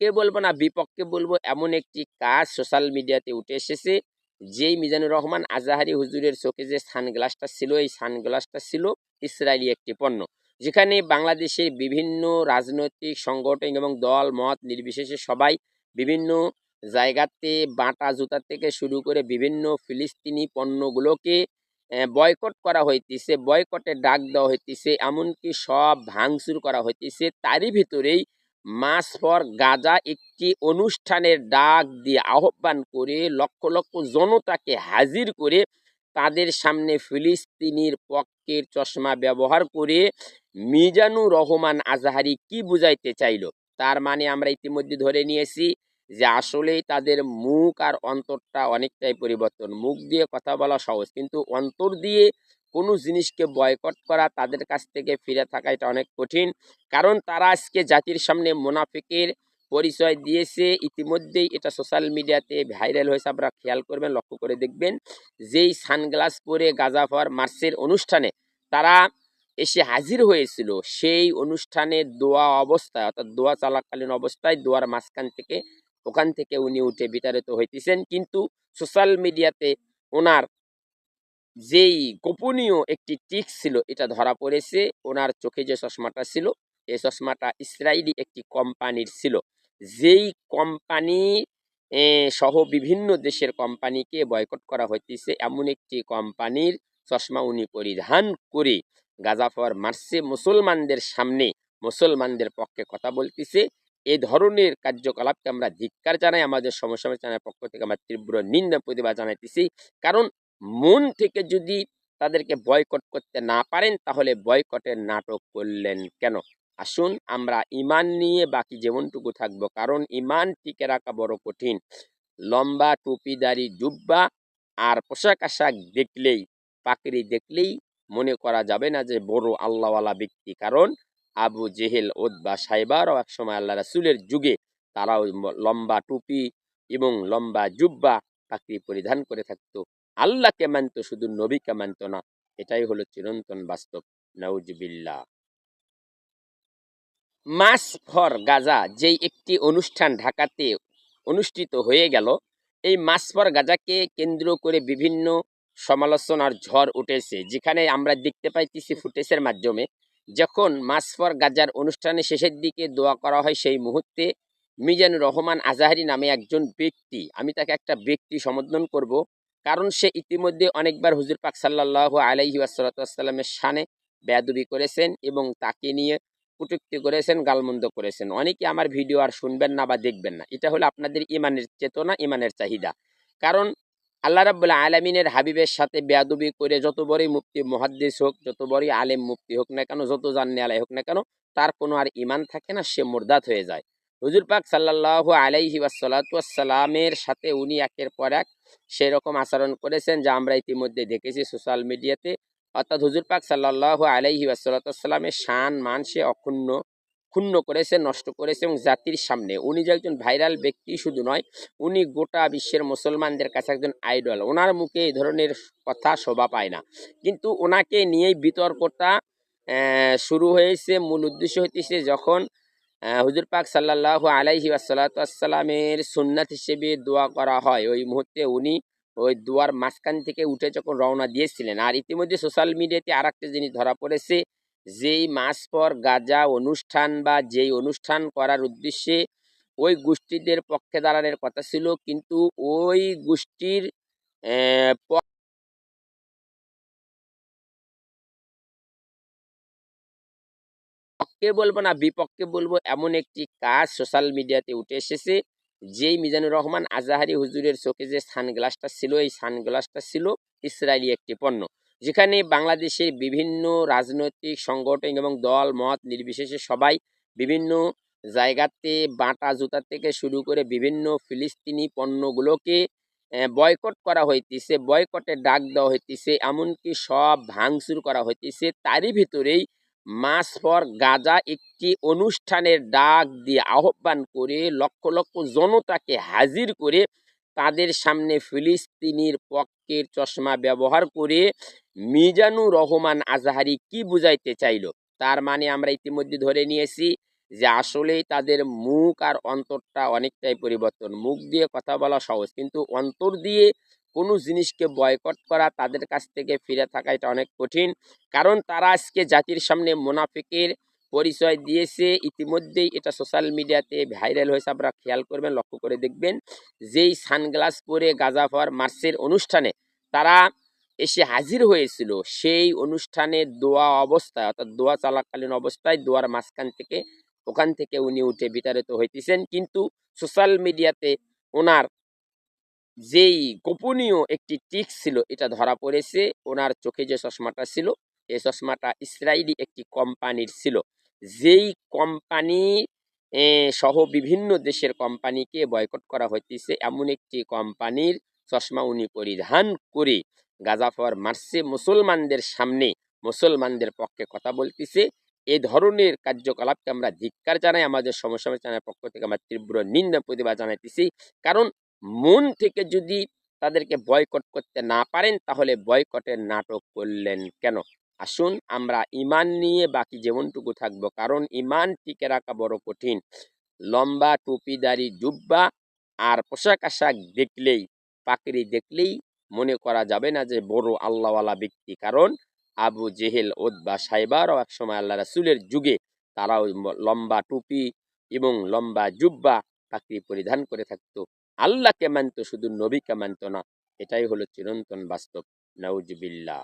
পক্ষে বলব না, বিপক্ষে বলব এমন একটি কাজ সোশ্যাল মিডিয়াতে উঠে এসেছে, যেই মিজানুর রহমান আজাহারি হুজুরের চোখে যে সানগ্লাসটা ছিল, এই সানগ্লাসটা ছিল ইসরায়েলি একটি পণ্য। যেখানে বাংলাদেশের বিভিন্ন রাজনৈতিক সংগঠন এবং দল, মত নির্বিশেষে সবাই বিভিন্ন জায়গাতে বাটা জুতা থেকে শুরু করে বিভিন্ন ফিলিস্তিনি পণ্যগুলোকে বয়কট করা হইতেছে বয়কটে ডাক দেওয়া হইতেছে, এমনকি সব ভাঙচুর করা হইতেছে, তারই ভিতরেই মাস ফর গাজা একটি অনুষ্ঠানের ডাক দিয়ে আহ্বান করে লক্ষ লক্ষ জনতাকে হাজির করে তাদের সামনে ফিলিস্তিনির পক্ষের চশমা ব্যবহার করে মিজানুর রহমান আজাহারি কি বুঝাইতে চাইল? তার মানে আমরা ইতিমধ্যে ধরে নিয়েছি যে আসলেই তাদের মুখ আর অন্তরটা অনেকটাই পরিবর্তন। মুখ দিয়ে কথা বলা সহজ, কিন্তু অন্তর দিয়ে কোনো জিনিসকে বয়কট করা তাদের কাছ থেকে ফিরে থাকা এটা অনেক কঠিন। কারণ তারা আজকে জাতির সামনে মোনাফিকের পরিচয় দিয়েছে। ইতিমধ্যেই এটা সোশ্যাল মিডিয়াতে ভাইরাল হয়েছে। আপনারা খেয়াল করবেন, লক্ষ্য করে দেখবেন যেই সানগ্লাস পরে গাজাফর মার্চের অনুষ্ঠানে তারা এসে হাজির হয়েছিল, সেই অনুষ্ঠানে দোয়া অবস্থায়, অর্থাৎ দোয়া চলাকালীন অবস্থায় দোয়ার মাঝখান থেকে, ওখান থেকে উনি উঠে বিতাড়িত হইতেছেন। কিন্তু সোশ্যাল মিডিয়াতে ওনার যেই গোপনীয় একটি টিক ছিল, এটা ধরা পড়েছে, ওনার চোখে যে চশমাটা ছিল এই চশমাটা ইসরায়েলি একটি কোম্পানির ছিল। যেই কোম্পানি সহ বিভিন্ন দেশের কোম্পানিকে বয়কট করা হইতেছে, এমন একটি কোম্পানির চশমা উনি পরিধান করে গাজাফর মার্সে মুসলমানদের সামনে মুসলমানদের পক্ষে কথা বলতেছে। এ ধরনের কার্যকলাপকে আমরা ধিক্কার জানাই, আমাদের সমসাময়িক চ্যানেলের পক্ষ থেকে আমরা তীব্র নিন্দা প্রতিবাদ জানাইতেছি। কারণ মন থেকে যদি তাদেরকে বয়কট করতে না পারেন, তাহলে বয়কটের নাটক করলেন কেন? আসুন আমরা ইমান নিয়ে বাকি যেমনটুকু থাকব। কারণ ইমান টিকে রাখা বড় কঠিন। লম্বা টুপি টুপিদারি জুব্বা আর পোশাক আশাক দেখলেই পাকড়ি দেখলেই মনে করা যাবে না যে বড় আল্লাহওয়ালা ব্যক্তি। কারণ আবু জেহেল ওদবা সাইবারও একসময় আল্লাহ রাসুলের যুগে তারাও লম্বা টুপি এবং লম্বা জুব্বা পাকড়ি পরিধান করে থাকতো। আল্লাহকে মানত, শুধু নবীকে মানত না। এটাই হলো চিরন্তন বাস্তব। নাউজবিল্লা মাস ফর গাজা যেই একটি অনুষ্ঠান ঢাকাতে অনুষ্ঠিত হয়ে গেল, এই মাস ফর গাজাকে কেন্দ্র করে বিভিন্ন সমালোচনার ঝড় উঠেছে। যেখানে আমরা দেখতে পাইতেছি ফুটেজের মাধ্যমে, যখন মাস ফর গাজার অনুষ্ঠানের শেষের দিকে দোয়া করা হয়, সেই মুহূর্তে মিজানুর রহমান আজাহারি নামে একজন ব্যক্তি, আমি তাকে একটা ব্যক্তি সম্বোধন করব কারণ সে ইতিমধ্যে অনেকবার হুজুর পাক সাল্লাহ আলাইহি আসালাতামের সানে বেয়াদুবি করেছেন এবং তাকে নিয়ে কুটুক্তি করেছেন, গালমন্দ করেছেন। অনেকে আমার ভিডিও আর শুনবেন না বা দেখবেন না। এটা হলো আপনাদের ইমানের চেতনা, ইমানের চাহিদা। কারণ আল্লাহ রাবুল্লাহ আলমিনের হাবিবের সাথে বেয়াদুবি করে যত বড়ই মুক্তি মহাদ্দেশ হোক, যত বড়ই আলেম মুক্তি হোক না কেন, যত জান্নে আলাই হোক না কেন, তার কোনো আর ইমান থাকে না, সে মোরদাত হয়ে যায়। হুজুর পাক সাল্লাহ আলাইহি ওয়াসালামের সাথে উনি একের পর এক সেরকম আচরণ করেছেন যা আমরা ইতিমধ্যে দেখেছি সোশ্যাল মিডিয়াতে। অর্থাৎ হুজুর পাক সাল্লাহ আলাইহি ওয়াসাল্লামের শান, মান সে অক্ষুণ্ণ, ক্ষুণ্ণ করেছে, নষ্ট করেছে এবং জাতির সামনে। উনি যে একজন ভাইরাল ব্যক্তি শুধু নয়, উনি গোটা বিশ্বের মুসলমানদের কাছে একজন আইডল। ওনার মুখে এই ধরনের কথা শোভা পায় না। কিন্তু ওনাকে নিয়েই বিতর্কটা শুরু হয়েছে। মূল উদ্দেশ্য হইতেছে যখন হুজুর পাক সাল্লাহ আলাইহি আসালাতামের সুন্নাত হিসেবে দোয়া করা হয়। ওই মুহূর্তে উনি ওই দোয়ার মাঝখান থেকে উঠে যখন রওনা দিয়েছিলেন, আর ইতিমধ্যে সোশ্যাল মিডিয়াতে আর একটা জিনিস ধরা পড়েছে, যেই মাস পর গাজা অনুষ্ঠান বা যেই অনুষ্ঠান করার উদ্দেশ্যে ওই গোষ্ঠীদের পক্ষে দাঁড়ানোর কথা ছিল, কিন্তু ওই গোষ্ঠীর পক্ষে বলব না, বিপক্ষে বলব এমন একটি কাজ সোশ্যাল মিডিয়াতে উঠে এসেছে, যেই মিজানুর রহমান আজাহারি হুজুরের চোখে যে সানগ্লাসটা ছিল, এই সানগ্লাসটা ছিল ইসরায়েলি একটি পণ্য। যেখানে বাংলাদেশের বিভিন্ন রাজনৈতিক সংগঠন এবং দল, মত নির্বিশেষে সবাই বিভিন্ন জায়গাতে বাটা জুতা থেকে শুরু করে বিভিন্ন ফিলিস্তিনি পণ্যগুলোকে বয়কট করা হইতেছে বয়কটে ডাক দেওয়া হইতেছে, এমনকি সব ভাঙচুর করা হইতেছে, তারই ভিতরেই মাস ফর গাজা একটি অনুষ্ঠানের ডাক দিয়ে আহ্বান করে লক্ষ লক্ষ জনতাকে হাজির করে তাদের সামনে ফিলিস্তিনির পক্ষের চশমা ব্যবহার করে মিজানুর রহমান আজাহারি কি বুঝাইতে চাইল? তার মানে আমরা ইতিমধ্যে ধরে নিয়েছি যে আসলেই তাদের মুখ আর অন্তরটা অনেকটাই পরিবর্তন। মুখ দিয়ে কথা বলা সহজ, কিন্তু অন্তর দিয়ে কোনো জিনিসকে বয়কট করা তাদের কাছ থেকে ফিরে থাকা এটা অনেক কঠিন। কারণ তারা আজকে জাতির সামনে মোনাফিকের পরিচয় দিয়েছে। ইতিমধ্যেই এটা সোশ্যাল মিডিয়াতে ভাইরাল হয়েছে। আপনারা খেয়াল করবেন, লক্ষ্য করে দেখবেন যেই সানগ্লাস পরে গাজাফর মার্চের অনুষ্ঠানে তারা এসে হাজির হয়েছিল, সেই অনুষ্ঠানে দোয়া অবস্থায়, অর্থাৎ দোয়া চলাকালীন অবস্থায় দোয়ার মাঝখান থেকে, ওখান থেকে উনি উঠে বিতাড়িত হইতেছেন। কিন্তু সোশ্যাল মিডিয়াতে ওনার যেই গোপনীয় একটি টিক ছিল, এটা ধরা পড়েছে। ওনার চোখে যে চশমাটা ছিল এই চশমাটা ইসরায়েলি একটি কোম্পানির ছিল। যেই কোম্পানি সহ বিভিন্ন দেশের কোম্পানিকে বয়কট করা হইতেছে, এমন একটি কোম্পানির চশমা উনি পরিধান করে গাজাফর মার্সে মুসলমানদের সামনে মুসলমানদের পক্ষে কথা বলতেছে। এ ধরনের কার্যকলাপকে আমরা ধিক্কার জানাই, আমাদের সমসাময়িক চ্যানেলের পক্ষ থেকে আমরা তীব্র নিন্দা, প্রতিবাদ জানাইতেছি। কারণ মন থেকে যদি তাদেরকে বয়কট করতে না পারেন, তাহলে বয়কটের নাটক করলেন কেন? আসুন আমরা ইমান নিয়ে বাকি যেমনটুকু থাকব, কারণ ইমান টিকে রাখা বড় কঠিন। লম্বা টুপি টুপিদারি জুব্বা আর পোশাক আশাক দেখলেই, পাকড়ি দেখলেই মনে করা যাবে না যে বড় আল্লাহওয়ালা ব্যক্তি। কারণ আবু জেহেল ওদবা সাইবারও একসময় আল্লাহ রাসুলের যুগে তারাও লম্বা টুপি এবং লম্বা জুব্বা পাকড়ি পরিধান করে থাকতো। আল্লাহকে মানত শুধু নবীকে মানত না। এটাই হলো চিরন্তন বাস্তব। নাউজবিল্লাহ।